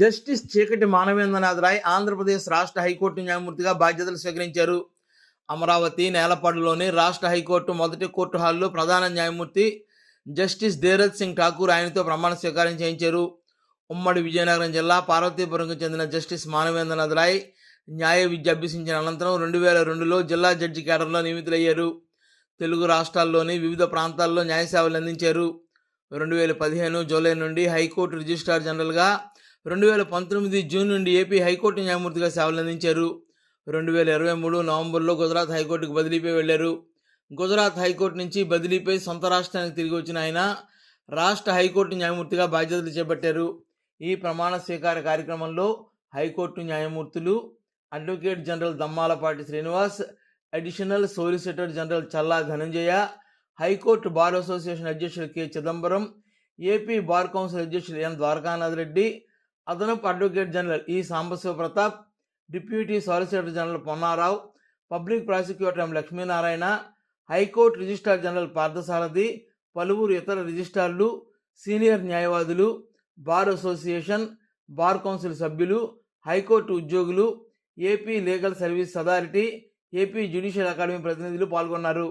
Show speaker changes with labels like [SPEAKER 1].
[SPEAKER 1] Justice చీకటి మానవేంద్రనాథ్ రాయ్ ఆంధ్రప్రదేశ్ రాష్ట్ర high court న్యాయమూర్తిగా బాధ్యతలు స్వీకరించారు. అమరావతి నేలపాడులోని రాష్ట్ర హైకోర్టు మొదటి కోర్టు హాల్లో ప్రధాన న్యాయమూర్తి జస్టిస్ ధీరజ్ సింగ్ ఠాకూర్ ఆయనతో ప్రమాణ స్వీకారం చేయించారు. ఉమ్మడి విజయనగరం జిల్లా పార్వతీపురంకు చెందిన జస్టిస్ మానవేంద్రనాథ్ రాయ్ న్యాయ విద్య అభ్యసించిన అనంతరం రెండు వేల రెండులో జిల్లా జడ్జి కేడర్లో నియమితులయ్యారు. తెలుగు రాష్ట్రాల్లోని వివిధ ప్రాంతాల్లో న్యాయ సేవలు అందించారు. రెండు వేల పదిహేను జూలై నుండి హైకోర్టు రిజిస్ట్రార్ జనరల్గా రెండు వేల పంతొమ్మిది జూన్ నుండి ఏపీ హైకోర్టు న్యాయమూర్తిగా సేవలు అందించారు. రెండు వేల ఇరవై మూడు నవంబర్లో గుజరాత్ హైకోర్టుకు బదిలీపై వెళ్ళారు గుజరాత్ హైకోర్టు నుంచి బదిలీపై సొంత రాష్ట్రానికి తిరిగి వచ్చిన ఆయన రాష్ట్ర హైకోర్టు న్యాయమూర్తిగా బాధ్యతలు చేపట్టారు. ఈ ప్రమాణ స్వీకార కార్యక్రమంలో హైకోర్టు న్యాయమూర్తులు advocate general Dammalapati Srinivas additional solicitor general Challa Dhananjaya high court bar association అధ్యక్షులు K Chidambaram AP bar council అధ్యక్షులు ఎన్ ద్వారకానాథ్ రెడ్డి అదనపు advocate general E Sambasiva Pratap deputy solicitor general Ponnarao public prosecutor M Lakshminarayana high court registrar general Parthasarathi పలువురు ఇతర రిజిస్ట్రార్లు senior న్యాయవాదులు bar association bar council సభ్యులు high court ఉద్యోగులు AP legal service authority AP judicial academy ప్రతినిధులు పాల్గొన్నారు.